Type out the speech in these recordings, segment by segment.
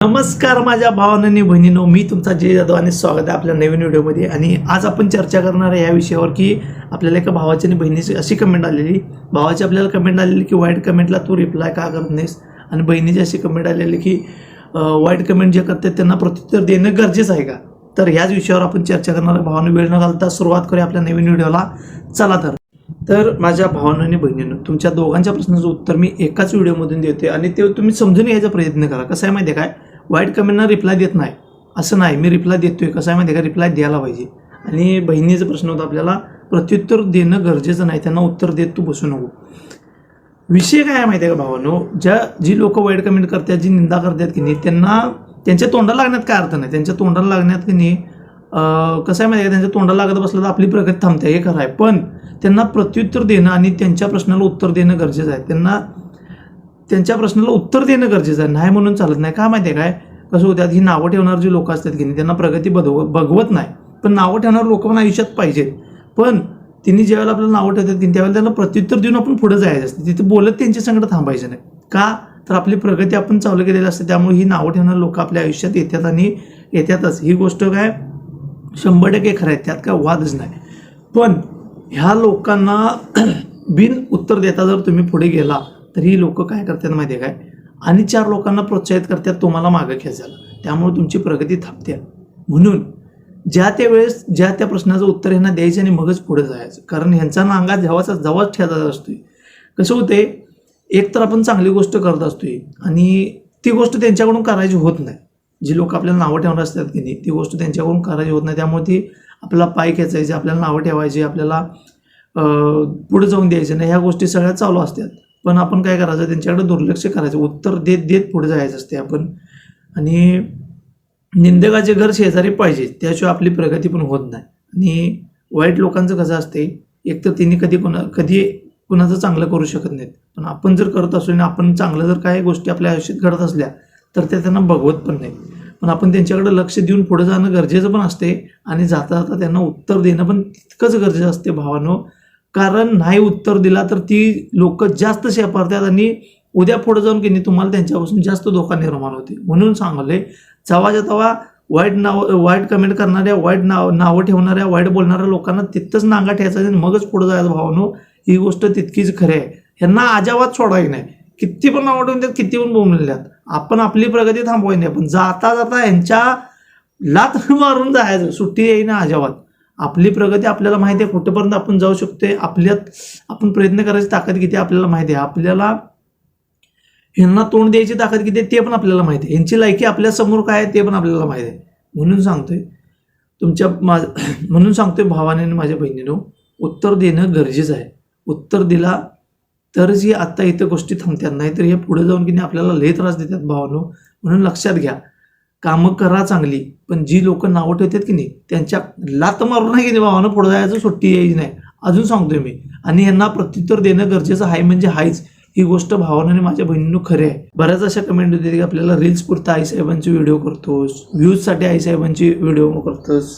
नमस्कार माझ्या भावांनी बहिणीनो. मी तुमचा जय जाधव आणि स्वागत आहे आपल्या नवीन व्हिडिओमध्ये. आणि आज आपण चर्चा करणार आहे या विषयावर की आपल्याला एका भावाची आणि बहिणीची अशी कमेंट आलेली. भावाची आपल्याला कमेंट आलेली की वाईट कमेंटला तू रिप्लाय का करत नाहीस आणि बहिणीची अशी कमेंट आलेली की वाईट कमेंट जे करतात त्यांना प्रत्युत्तर देणं गरजेचं आहे का? तर याच विषयावर आपण चर्चा करणार आहे. भावानं वेळ न घालता सुरुवात करूया आपल्या नवीन व्हिडिओला. चला तर. तर माझ्या भावानं आणि बहिणीनं तुमच्या दोघांच्या प्रश्नाचं उत्तर मी एकाच व्हिडिओमधून देते आणि ते तुम्ही समजून घ्यायचा प्रयत्न करा. कसं आहे माहिती आहे काय? वाईट कमेंटना रिप्लाय देत नाही. असं नाही मी रिप्लाय देतो आहे कसं आहे माहिती आहे का? रिप्लाय द्यायला पाहिजे. आणि बहिणीचा प्रश्न होता आपल्याला प्रत्युत्तर देणं गरजेचं नाही त्यांना उत्तर देत तू बसू नको. विषय काय आहे माहिती आहे का भावानो? ज्या जी लोक वाईट कमेंट करतात जी निंदा करतात की नाही त्यांना त्यांच्या तोंडाला लागण्यात काय अर्थ नाही? त्यांच्या तोंडाला लागण्यात की नाही कसं आहे माहिती आहे का? त्यांच्या तोंडाला लागत बसलं तर आपली प्रगती थांबते हे खरं आहे. पण त्यांना प्रत्युत्तर देणं आणि त्यांच्या प्रश्नाला उत्तर देणं गरजेचं आहे. त्यांना त्यांच्या प्रश्नाला उत्तर देणं गरजेचं आहे. नाही म्हणून चालत नाही. का माहिती आहे काय? कसं होत्यात ही नावं ठेवणारी जी लोक असतात की नाही त्यांना प्रगती बदव बघवत नाही. पण नावं ठेवणारे लोक पण आयुष्यात पाहिजेत. पण तिने ज्यावेळेला आपल्याला नावं ठेवतात की त्यावेळेला त्यांना प्रत्युत्तर देऊन आपण पुढे जायचं असतं. तिथे बोलत त्यांच्या संकट थांबायचं नाही. का? तर आपली प्रगती आपण चालू केलेली असते. त्यामुळे ही नावं ठेवणारे लोक आपल्या आयुष्यात येतात आणि येतातच. ही गोष्ट काय? शंभर टक्के खरं आहे. त्यात काय वादच नाही. पण ह्या लोकांना बिन उत्तर देता जर तुम्ही पुढे गेला तर ही लोक काय करतात माहिती आहे काय? आणि चार लोकांना प्रोत्साहित करतात तुम्हाला मागं खेचायला. त्यामुळे तुमची प्रगती थांबते. म्हणून ज्या त्या वेळेस ज्या त्या प्रश्नाचं उत्तर ह्यांना द्यायचं आणि मगच पुढे जायचं. कारण ह्यांचा नांगा जेव्हाचा जवाच ठेवायचा असतोय. कसं होते एक तर आपण चांगली गोष्ट करत असतोय आणि ती गोष्ट त्यांच्याकडून करायची होत नाही. जी लोक आपल्याला नावं ठेवणार असतात की नाही ती गोष्ट त्यांच्याकडून करायची होत नाही. त्यामुळे ती आपल्याला पाय खेचायची आपल्याला नावं ठेवायची आपल्याला पुढे जाऊन द्यायचं. नाही ह्या गोष्टी सगळ्या चालू असतात. पण आपण काय करायचं त्यांच्याकडे दुर्लक्ष करायचं. उत्तर देत देत पुढे जायचं असते आपण. आणि निंदकाचे घर शेजारी पाहिजे त्याशिवाय आपली प्रगती पण होत नाही. आणि वाईट लोकांचं कसं असते एक तर तिने कधी कोणा कधी कुणाचं चांगलं करू शकत नाहीत. पण आपण जर करत असू आणि आपण चांगलं जर काही गोष्टी आपल्या आयुष्यात घडत असल्या तर त्या त्यांना बघवत पण नाही पण आपण त्यांच्याकडे लक्ष देऊन पुढे जाणं गरजेचं पण असते आणि जाता जाता त्यांना उत्तर देणं पण तितकंच गरजेचं असते भावानो. कारण नाही उत्तर दिला तर ती लोक जास्त शेपारतात आणि उद्या पुढे जाऊन की नाही तुम्हाला त्यांच्यापासून जास्त धोका निर्माण होते. म्हणून सांगले जवाच्या तेव्हा वाईट नाव वाईट कमेंट करणाऱ्या वाईट नाव नावं ठेवणाऱ्या वाईट बोलणाऱ्या लोकांना तिथंच नांगा ठेवायचा आणि मगच पुढे जायचं. भावानो ही गोष्ट तितकीच खरी आहे. ह्यांना अजाबात सोडायची नाही. किती पण नावं ठेवून त्यात किती पण बोलल्यात आपण आपली प्रगती थांबवायची नाही. पण जाता जाता यांच्या लात मारून जायचं. सुट्टी येईना अजाबात. आपली प्रगती आपल्याला माहिती आहे कुठेपर्यंत आपण जाऊ शकतोय आपल्यात आपण प्रयत्न करायची ताकद किती आहे आपल्याला माहिती आहे. आपल्याला ह्यांना तोंड द्यायची ताकद किती आहे ते पण आपल्याला माहिती आहे. यांची लायकी आपल्यासमोर काय आहे ते पण आपल्याला माहिती आहे. म्हणून सांगतोय तुमच्या माझ म्हणून सांगतोय भावाने आणि माझ्या बहिणीनं उत्तर देणं गरजेचं आहे. उत्तर दिला तर ही आत्ता इथं गोष्टी थांबतात नाही तर हे पुढे जाऊन की नाही आपल्याला लय त्रास देतात भावानो. म्हणून लक्षात घ्या. कामं करा चांगली पण जी लोक नावं ठेवतात की नाही त्यांच्या लात मारून नाही की नाही भावानं पुढे जायचं सुट्टी यायची नाही. अजून सांगतोय मी. आणि यांना प्रत्युत्तर देणं गरजेचं आहे म्हणजे हायच. ही गोष्ट भावानं आणि माझ्या बहिणीनं खरे आहे. बऱ्याच अशा कमेंट होते की आपल्याला रील्स पुरता आईसाहेबांचे व्हिडिओ करतोस. व्ह्यूजसाठी आईसाहेबांचे व्हिडिओ करतोस.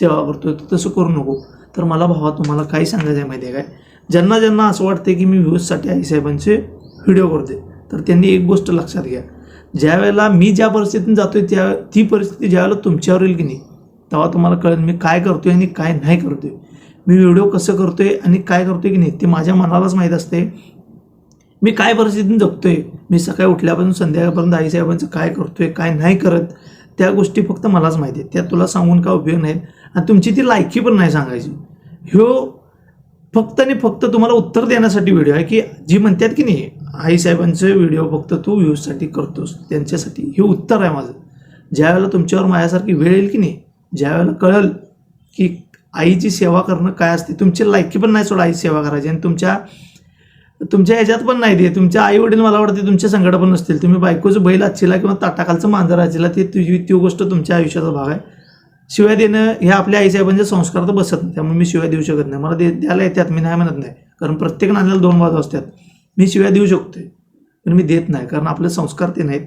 सेवा करतोय तसं करू नको. तर मला भावा तुम्हाला काय सांगायचं आहे माहिती आहे काय? ज्यांना ज्यांना असं वाटते की मी व्ह्यूजसाठी आईसाहेबांचे व्हिडिओ करते तर त्यांनी एक गोष्ट लक्षात घ्या. ज्यावेळेला मी ज्या परिस्थितीतून जातोय त्या ती परिस्थिती ज्यावेळेला तुमच्यावर येईल की नाही तेव्हा तुम्हाला कळेल मी काय करतोय आणि काय नाही करतोय. मी व्हिडिओ कसं करतोय आणि काय करतोय की नाही ते माझ्या मनालाच माहीत असते. मी काय परिस्थितीतून जगतोय मी सकाळी उठल्यापासून संध्याकाळपर्यंत आईसाहेबांचं काय करतोय काय नाही करत त्या गोष्टी फक्त मलाच माहिती आहेत. त्या तुला सांगून काय उपयोग नाहीत आणि तुमची ती लायकी पण नाही सांगायची. ह्यो फक्त आणि फक्त तुम्हाला उत्तर देण्यासाठी व्हिडिओ आहे की जी म्हणतात की नाही आईसाहेबांचे व्हिडिओ फक्त तू व्ह्यूजसाठी करतोस त्यांच्यासाठी. हे उत्तर आहे माझं. ज्यावेळेला तुमच्यावर माझ्यासारखी वेळ येईल की नाही ज्यावेळेला कळेल की आईची सेवा करणं काय असते तुमची लायकी पण नाही सोडा आई सेवा करायची आणि तुमच्या तुमच्या ह्याच्यात पण नाही ते. तुमच्या आई वडील मला वाटते तुमच्या संकट पण नसतील. तुम्ही बायकोचं बैल आजचीला किंवा ताटाखालचं मांजर आजीला ते तुझी ती गोष्ट तुमच्या आयुष्याचा भाग आहे. शिवाय देणं हे आपल्या आईसाहेबांचे संस्कार तर बसत नाही. त्यामुळे मी शिवाय देऊ शकत नाही. मला दे द्यायला येतात मी नाही म्हणत नाही. कारण प्रत्येक नाण्याला दोन बाजू असतात. मी शिवाय देऊ शकतोय पण मी देत नाही कारण आपले संस्कार ते नाहीत.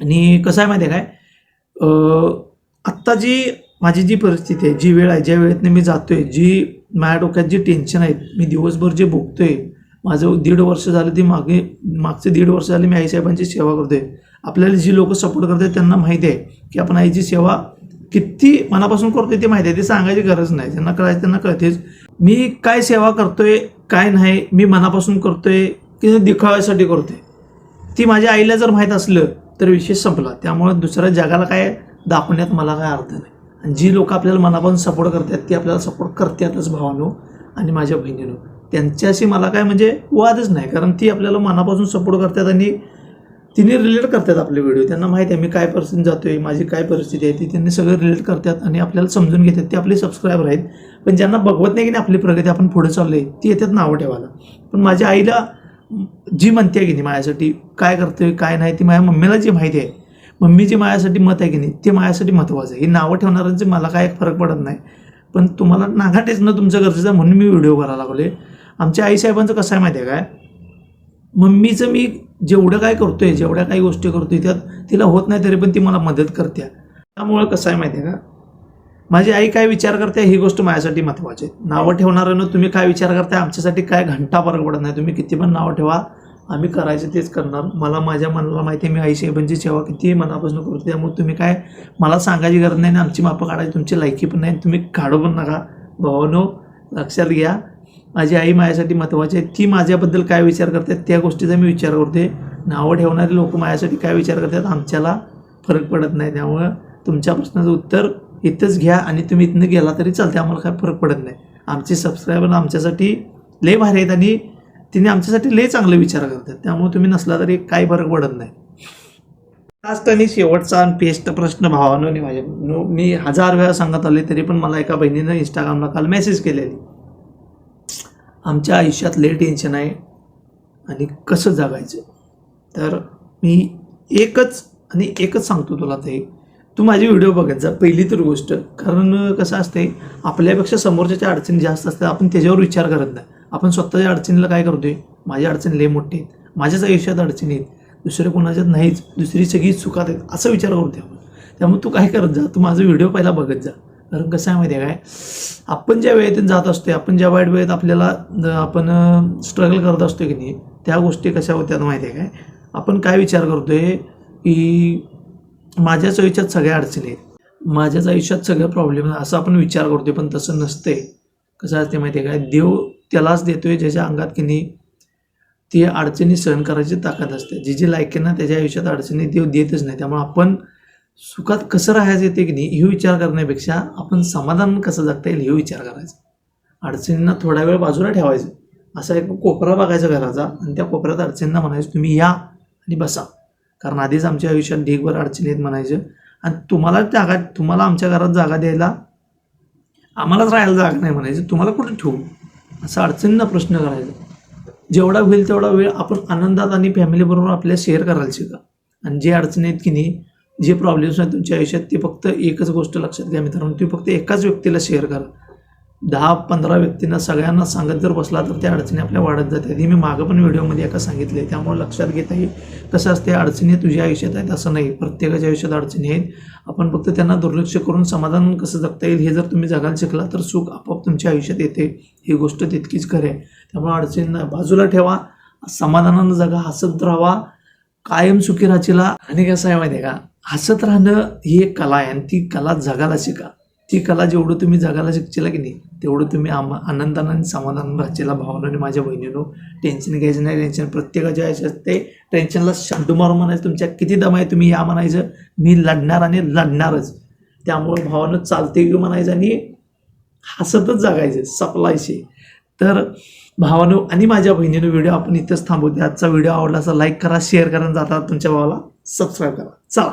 आणि कसं आहे माहिती आहे काय आत्ता जी माझी जी परिस्थिती आहे जी वेळ आहे ज्या वेळेतनं मी जातोय जी माझ्या डोक्यात जी टेन्शन आहेत मी दिवसभर जे भोगतोय माझं दीड वर्ष झालं ती मागे मागचे दीड वर्ष झाले मी आईसाहेबांची सेवा करतोय. आपल्याला जी लोक सपोर्ट करतात त्यांना माहिती आहे की आपण आईची सेवा किती मनापासून करतोय ते माहिती आहे ते सांगायची गरज नाही. त्यांना कळायचं त्यांना कळतेच. मी काय सेवा करतोय काय नाही मी मनापासून करतोय की दिखाव्यासाठी करतोय. ती माझ्या आईला जर माहीत असलं तर विषय संपला. त्यामुळे दुसऱ्या जगाला काय दाखवण्यात मला काय अर्थ नाही. आणि जी लोक आपल्याला मनापासून सपोर्ट करतात ती आपल्याला सपोर्ट करतातच भावानो आणि माझ्या बहिणीनो. त्यांच्याशी मला काय म्हणजे वादच नाही कारण ती आपल्याला मनापासून सपोर्ट करतात आणि तिने रिलेट करतात आपले व्हिडिओ त्यांना माहिती आहे मी काय पर्सन जातो आहे माझी काय परिस्थिती आहे? ती त्यांनी सगळं रिलेट करतात आणि आपल्याला समजून घेतात. ते आपले सबस्क्रायबर आहेत. पण ज्यांना बघवत नाही की नाही आपली प्रगती आपण पुढे आहे ती येतात नावं ठेवायला. पण माझ्या आईला जी म्हणते की नाही माझ्यासाठी काय करतोय काय नाही ती माझ्या मम्मीला जी माहिती आहे. मम्मीची माझ्यासाठी मत आहे की नाही ते माझ्यासाठी महत्त्वाचं आहे. ही नावं ठेवणाऱ्यांचे मला काय फरक पडत नाही. पण तुम्हाला नागा टेचणं तुमचं गरजेचं आहे म्हणून मी व्हिडिओ करायला लागले आमच्या आईसाहेबांचं कसं आहे माहिती आहे काय? मम्मीचं मी जेवढं काय करतोय जेवढ्या काही गोष्टी करतोय त्यात तिला होत नाही तरी पण ती मला मदत करते. त्यामुळं कसं आहे माहिती आहे का? माझी आई काय विचार करते ही गोष्ट माझ्यासाठी महत्त्वाची आहे. नावं ठेवणाऱ्यानं तुम्ही काय विचार करताय आमच्यासाठी काय घंटा फरक पडत नाही. तुम्ही किती पण नावं ठेवा आम्ही करायचं तेच करणार. मला माझ्या मनाला माहिती आहे मी आई साहेबांची सेवा किती मनापासून करतो त्यामुळे तुम्ही काय मला सांगायची गरज नाही आणि आमची मापं काढायची तुमची लायकी पण नाही. तुम्ही काढू पण नका. भावानो लक्षात घ्या. माझी आई माझ्यासाठी महत्त्वाची आहे. ती माझ्याबद्दल काय विचार करतात त्या गोष्टीचा मी विचार करते नावं ठेवणारे लोक माझ्यासाठी काय विचार करतात आमच्याला फरक पडत नाही. त्यामुळं तुमच्या प्रश्नाचं उत्तर इथंच घ्या आणि तुम्ही इथनं गेला तरी चालते आम्हाला काय फरक पडत नाही. आमचे सबस्क्रायबर आमच्यासाठी लय भारी आहेत आणि तिने आमच्यासाठी लय चांगले विचार करतात. त्यामुळे तुम्ही नसला तरी काही फरक पडत नाही. लास्ट आणि शेवटचा आणि पेस्ट प्रश्न भावानो माझ्या मी हजार वेळा सांगत आले तरी पण मला एका बहिणीनं इंस्टाग्रामला काल मेसेज केलेली. आमच्या आयुष्यात लय टेन्शन आहे आणि कसं जगायचं? तर मी एकच आणि एकच सांगतो तुला ते. तू माझे व्हिडिओ बघत जा पहिली तर गोष्ट. कारण कसं असते आपल्यापेक्षा समोरच्याच्या अडचणी जास्त असतात आपण त्याच्यावर विचार करत नाही. आपण स्वतःच्या अडचणीला काय करतोय? माझ्या अडचणी लय मोठी आहेत. माझ्याच आयुष्यात अडचणी आहेत. दुसऱ्या कोणाच्यात नाहीच. दुसरी सगळी चुकात आहेत. असं विचार करतोय आपण. त्यामुळे तू काय करत जा? तू माझा व्हिडिओ पहिला बघत जा. कारण कसं आहे. माहिती आहे काय आपण ज्या वेळेतून जात असतोय आपण ज्या वाईट वेळेत आपल्याला आपण स्ट्रगल करत असतो की नाही त्या गोष्टी कशा होत्या माहिती आहे काय? आपण काय विचार करतोय की माझ्याच आयुष्यात सगळ्या अडचणी आहेत. माझ्याच आयुष्यात सगळे प्रॉब्लेम असं आपण विचार करतोय पण तसं नसते कसं असते माहिती आहे काय? देव त्यालाच देतोय ज्याच्या अंगात की नाही ती अडचणी सहन करायची ताकद असते. जी जी लायकीनं त्याच्या आयुष्यात अडचणी देव देतच नाही. त्यामुळे आपण सुखात कसं राहायचं येते की नाही हे विचार करण्यापेक्षा आपण समाधान कसं जगता येईल हे विचार करायचा. अडचणींना थोडा वेळ बाजूला ठेवायचं. असा एक कोपरा बघायचा घराचा आणि त्या कोपऱ्यात अडचणींना म्हणायचं तुम्ही या आणि बसा. कारण आधीच आमच्या आयुष्यात ढीगभर अडचणी आहेत म्हणायचं. आणि तुम्हाला जागा तुम्हाला आमच्या घरात जागा द्यायला आम्हालाच राहायला जागा नाही म्हणायचं. तुम्हाला कुठे ठेवू? असं अडचणींना प्रश्न करायचा. जेवढा होईल तेवढा वेळ आपण आनंदात आणि फॅमिलीबरोबर आपल्या शेअर करायला शिका. आणि जे अडचणी आहेत की नाही जे प्रॉब्लेम्स आहेत तुमच्या आयुष्यात ते फक्त एकच गोष्ट लक्षात घ्या मित्रांनो. तुम्ही फक्त एकाच व्यक्तीला शेअर करा. दहा पंधरा व्यक्तींना सगळ्यांना सांगत जर बसला तर त्या अडचणी आपल्या वाढत जातात. हे मी मागं पण व्हिडिओमध्ये एका सांगितले त्यामुळे लक्षात घेता येईल कसं असते अडचणी तुझ्या आयुष्यात आहेत असं नाही. प्रत्येकाच्या आयुष्यात अडचणी आहेत. आपण फक्त त्यांना दुर्लक्ष करून समाधान कसं जगता येईल हे जर तुम्ही जगायला शिकला तर सुख आपोआप तुमच्या आयुष्यात येते. ही गोष्ट तितकीच खरे आहे. त्यामुळे अडचणींना बाजूला ठेवा समाधानानं जगा हसत राहावा कायम सुखी राहशीला आणि कसं आहे माहिती आहे का? हसत राहणं ही एक कला आहे आणि ती कला जगायला शिका. ती कला जेवढं तुम्ही जगायला शिकचेला की नाही तेवढं तुम्ही आम आनंदानं आणि समाधान राहचेला भावनाने माझ्या बहिणीनो. टेन्शन घ्यायचं नाही टेन्शन प्रत्येकाच्या आयुष्यात ते टेन्शनला शांडू मारून म्हणायचं तुमच्या किती दम आहे तुम्ही या म्हणायचं. मी लढणार आणि लढणारच. त्यामुळे भावानं चालते की म्हणायचं आणि हसतच जगायचं सपलायचे तर भावानो आणि माझ्या बहिणीनं व्हिडिओ आपण इथंच थांबवते आजचा व्हिडिओ आवडला असा लाईक करा शेअर करा जाता तुमच्या भावाला सबस्क्राईब करा. चला.